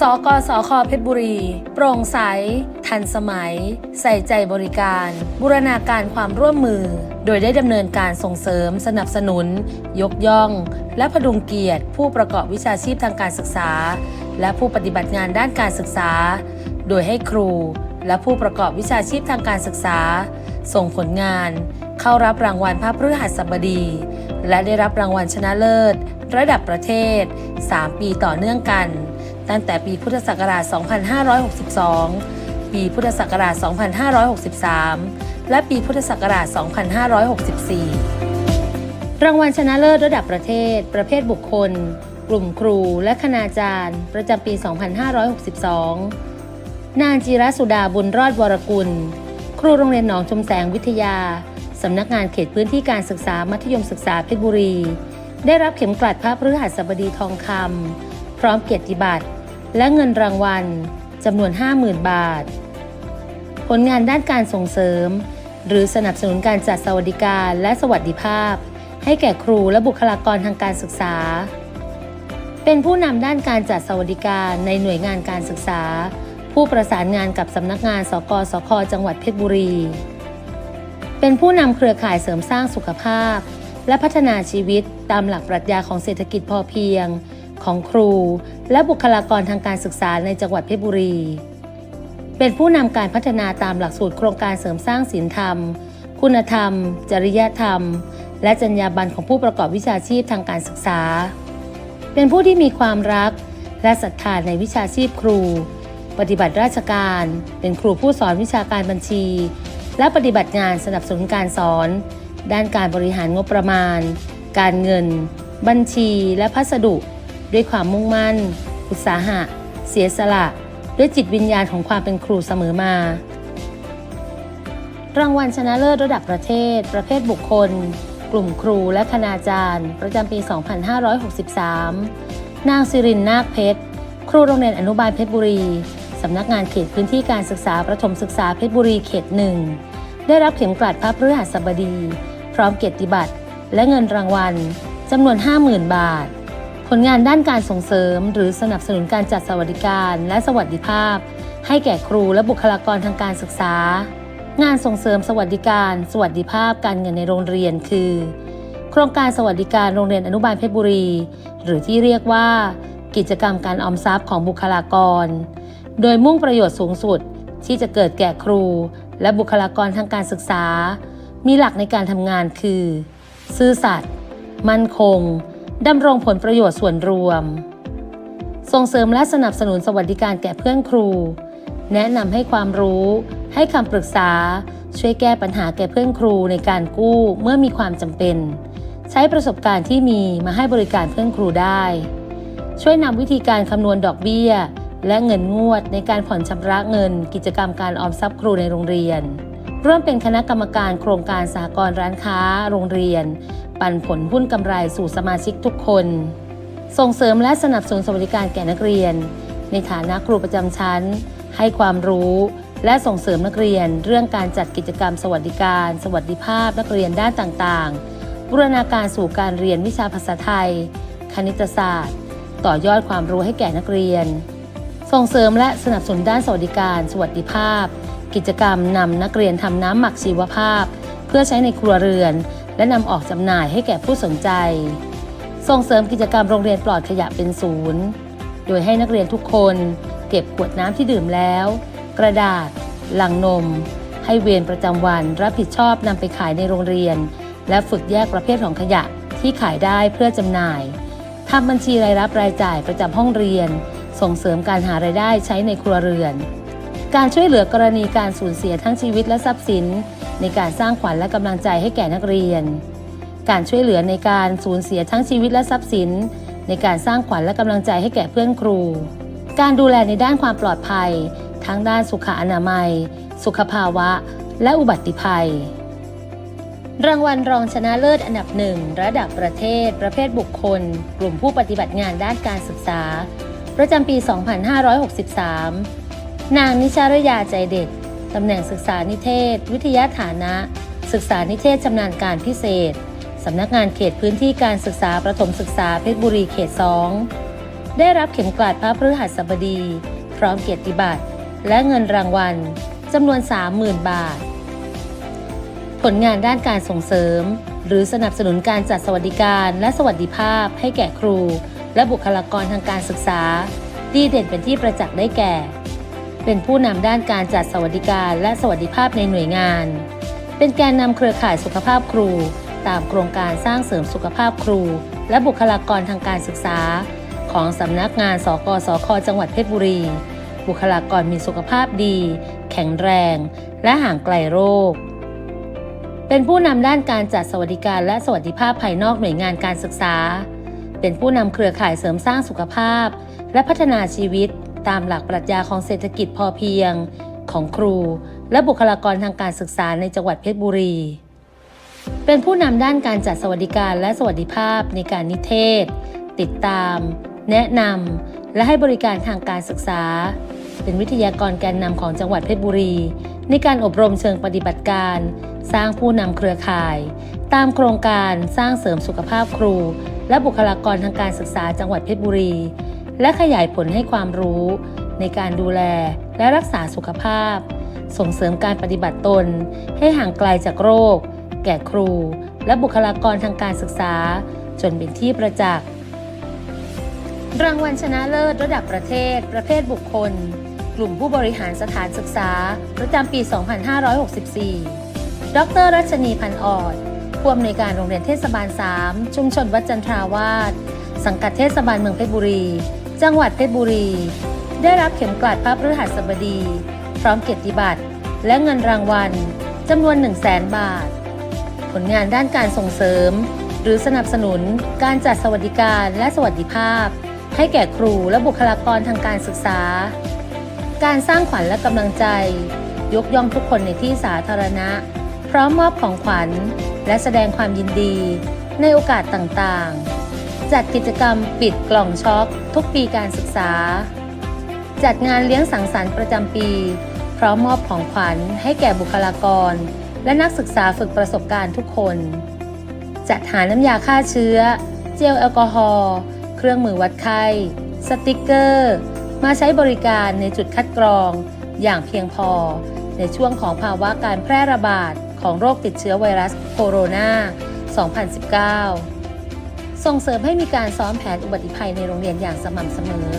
สกสคเพชรบุรี โปร่งใส ทันสมัย ใส่ใจบริการ บูรณาการความร่วมมือ โดยได้ดำเนินการส่งเสริม สนับสนุน ยกย่อง และพดุงเกียรติ ผู้ประกอบวิชาชีพทางการศึกษา และผู้ปฏิบัติงานด้านการศึกษา โดยให้ครู และผู้ประกอบวิชาชีพทางการศึกษา ส่งผลงาน เข้ารับรางวัลพระพฤหัสบดี และได้รับรางวัลชนะเลิศ ระดับประเทศ 3 ปีต่อเนื่องกัน ตั้งแต่ปีพุทธศักราช 2562 ปีพุทธศักราช 2563 และปีพุทธศักราช 2564 รางวัลชนะเลิศระดับประเทศ ประเภทบุคคล กลุ่มครูและคณาจารย์ ประจำปี 2562 นางจิรสุดาบุญรอดวรกุล ครูโรงเรียนหนองชมแสงวิทยา สำนักงานเขตพื้นที่การศึกษามัธยมศึกษาเพชรบุรี ได้รับเข็มกลัดพระพฤหัสบดีทองคำพร้อมเกียรติบัตร และเงินรางวัลจำนวน 50,000 บาท ผลงานด้านการส่งเสริม หรือสนับสนุนการจัดสวัสดิการและสวัสดิภาพ ให้แก่ครูและบุคลากรทางการศึกษา เป็นผู้นำด้านการจัดสวัสดิการในหน่วยงานการศึกษา ผู้ประสานงานกับสำนักงานสกสคจังหวัดเพชรบุรี เป็นผู้นำเครือข่ายเสริมสร้างสุขภาพ และพัฒนาชีวิตตามหลักปรัชญาของเศรษฐกิจพอเพียง ของครู และบุคลากรทางการศึกษาในจังหวัดเพชรบุรี เป็นผู้นำการพัฒนาตามหลักสูตรโครงการเสริมสร้างศีลธรรม คุณธรรม จริยธรรม และจรรยาบรรณของผู้ประกอบวิชาชีพทางการศึกษา เป็นผู้ที่มีความรักและศรัทธาในวิชาชีพครู ปฏิบัติราชการ เป็นครูผู้สอนวิชาการบัญชี และปฏิบัติงานสนับสนุนการสอน ด้านการบริหารงบประมาณ การเงิน บัญชี และพัสดุ ด้วยความมุ่งมั่น อุตสาหะ เสียสละ ด้วยจิตวิญญาณของความเป็นครูเสมอมา รางวัลชนะเลิศระดับประเทศ ประเภทบุคคล กลุ่มครูและคณาจารย์ ประจำปี 2563 นางสิรินนาคเพชร ครูโรงเรียนอนุบาลเพชรบุรี สำนักงานเขตพื้นที่การศึกษาประถมศึกษาเพชรบุรีเขตหนึ่ง ได้รับเข็มกลัดพระพฤหัสบดี พร้อมเกียรติบัตรและเงินรางวัลจำนวน 50,000 บาท ผลงานด้านการส่งเสริม หรือสนับสนุนการจัดสวัสดิการและสวัสดิภาพ ให้แก่ครูและบุคลากรทางการศึกษา งานส่งเสริมสวัสดิการ สวัสดิภาพการเงินในโรงเรียนคือ โครงการสวัสดิการโรงเรียนอนุบาลเพชรบุรี หรือที่เรียกว่า กิจกรรมการออมทรัพย์ของบุคลากร โดยมุ่งประโยชน์สูงสุดที่จะเกิดแก่ครู และบุคลากรทางการศึกษา มีหลักในการทำงานคือ ซื่อสัตย์มั่นคง ดำรงผลประโยชน์ส่วนรวม ส่งเสริมและสนับสนุนสวัสดิการแก่เพื่อนครู แนะนำให้ความรู้ ให้คำปรึกษา ช่วยแก้ปัญหาแก่เพื่อนครูในการกู้เมื่อมีความจำเป็น ใช้ประสบการณ์ที่มีมาให้บริการเพื่อนครูได้ ช่วยนำวิธีการคำนวณดอกเบี้ย และเงินงวดในการผ่อนชำระเงิน กิจกรรมการออมทรัพย์ครูในโรงเรียนร่วมเป็นคณะกรรมการโครงการสหกรร้านค้า โรงเรียน ปันผลหุ้นกำไรสู่สมาชิกทุกคน ส่งเสริมและสนับสนุนสวัสดิการแก่นักเรียน ในฐานะครูประจำชั้น ให้ความรู้ และส่งเสริมนักเรียน เรื่องการจัดกิจกรรมสวัสดิการ สวัสดิภาพนักเรียนด้านต่างๆ บูรณาการสู่การเรียนวิชาภาษาไทย คณิตศาสตร์ ต่อยอดความรู้ให้แก่นักเรียน ส่งเสริมและสนับสนุนด้านสวัสดิการ สวัสดิภาพ กิจกรรมนำนักเรียนทำน้ำหมักชีวภาพ เพื่อใช้ในครัวเรือน และนำออกจำหน่ายให้แก่ผู้สนใจ ส่งเสริมกิจกรรมโรงเรียนปลอดขยะเป็นศูนย์ โดยให้นักเรียนทุกคนเก็บขวดน้ำที่ดื่มแล้ว กระดาษ หลังนม ให้เวรประจำวันรับผิดชอบนำไปขายในโรงเรียน และฝึกแยกประเภทของขยะที่ขายได้เพื่อจำหน่ายทำบัญชีรายรับรายจ่ายประจำห้องเรียน ส่งเสริมการหารายได้ใช้ในครัวเรือน การช่วยเหลือกรณีการสูญเสียทั้งชีวิตและทรัพย์สิน ในการสร้างขวัญและกำลังใจให้แก่นักเรียน การช่วยเหลือในการสูญเสียทั้งชีวิตและทรัพย์สิน ในการสร้างขวัญและกำลังใจให้แก่เพื่อนครู การดูแลในด้านความปลอดภัย ทั้งด้านสุขอนามัย สุขภาวะ และอุบัติภัย รางวัลรองชนะเลิศอันดับหนึ่งระดับประเทศ ประเภทบุคคล กลุ่มผู้ปฏิบัติงานด้านการศึกษา ประจำปี 2563 นางนิชารยาใจเด็ด ตำแหน่งศึกษานิเทศ วิทยาฐานะ ศึกษานิเทศชำนาญการพิเศษ สำนักงานเขตพื้นที่การศึกษาประถมศึกษาเพชรบุรีเขต 2 ได้รับเข็มกลัดพระพฤหัสบดี พร้อมเกียรติบัตร และเงินรางวัลจำนวน 30,000 บาท ผลงานด้านการส่งเสริม หรือสนับสนุนการจัดสวัสดิการและสวัสดิภาพให้แก่ครู และบุคลากรทางการศึกษา ดีเด่นเป็นที่ประจักษ์ได้แก่ เป็นผู้นำด้านการจัดสวัสดิการและสวัสดิภาพในหน่วยงาน เป็นแกนนำเครือข่ายสุขภาพครู ตามโครงการสร้างเสริมสุขภาพครู และบุคลากรทางการศึกษา ของสำนักงานสกสคจังหวัดเพชรบุรี บุคลากรมีสุขภาพดี แข็งแรง และห่างไกลโรค เป็นผู้นำด้านการจัดสวัสดิการและสวัสดิภาพภายนอกหน่วยงานการศึกษา เป็นผู้นำเครือข่ายเสริมสร้างสุขภาพ และพัฒนาชีวิต ตามหลักปรัชญาของเศรษฐกิจพอเพียง ของครู และบุคลากรทางการศึกษาในจังหวัดเพชรบุรี เป็นผู้นำด้านการจัดสวัสดิการและสวัสดิภาพในการนิเทศ ติดตาม แนะนำและให้บริการทางการศึกษา เป็นวิทยากรแกนนำของจังหวัดเพชรบุรี ในการอบรมเชิงปฏิบัติการ สร้างผู้นำเครือข่าย ตามโครงการสร้างเสริมสุขภาพครู และบุคลากรทางการศึกษาจังหวัดเพชรบุรี และขยายผลให้ความรู้ ในการดูแลและรักษาสุขภาพ ส่งเสริมการปฏิบัติตน ให้ห่างไกลจากโรค แก่ครู และบุคลากรทางการศึกษา จนเป็นที่ประจักษ์รางวัลชนะเลิศระดับประเทศ ประเภทบุคคล กลุ่มผู้บริหารสถานศึกษา ประจำปี 2564 ดรรัชนีพันธ์ออดผู้อำนวยการโรงเรียนเทศบาล 3 ชุมชนวัดจันทราวาสสังกัดเทศบาลเมืองเพชรบุรี จังหวัดเพชรบุรี ได้รับเข็มกลัดพระพฤหัสบดี พร้อมเกียรติบัตร และเงินรางวัลจำนวน 1 0 0 0 0แบาท ผลงานด้านการส่งเสริม หรือสนับสนุนการจัดสวัสดิการและสวัสดิภาพ ให้แก่ครูและบุคลากรทางการศึกษา การสร้างขวัญและกำลังใจ ยกย่องทุกคนในที่สาธารณะ พร้อมมอบของขวัญ และแสดงความยินดีในโอกาสต่างๆ จัดกิจกรรมปิดกล่องช็อคทุกปีการศึกษา จัดงานเลี้ยงสังสรรค์ประจำปี พร้อมมอบของขวัญให้แก่บุคลากร และนักศึกษาฝึกประสบการณ์ทุกคน จัดหาน้ำยาฆ่าเชื้อ เจลแอลกอฮอล์เครื่องมือวัดไข้สติกเกอร์ มาใช้บริการในจุดคัดกรอง อย่างเพียงพอ ในช่วงของภาวะการแพร่ระบาดของโรคติดเชื้อไวรัสโคโรนา 2019 ส่งเสริมให้มีการซ้อมแผนอุบัติภัยในโรงเรียนอย่างสม่ำเสมอ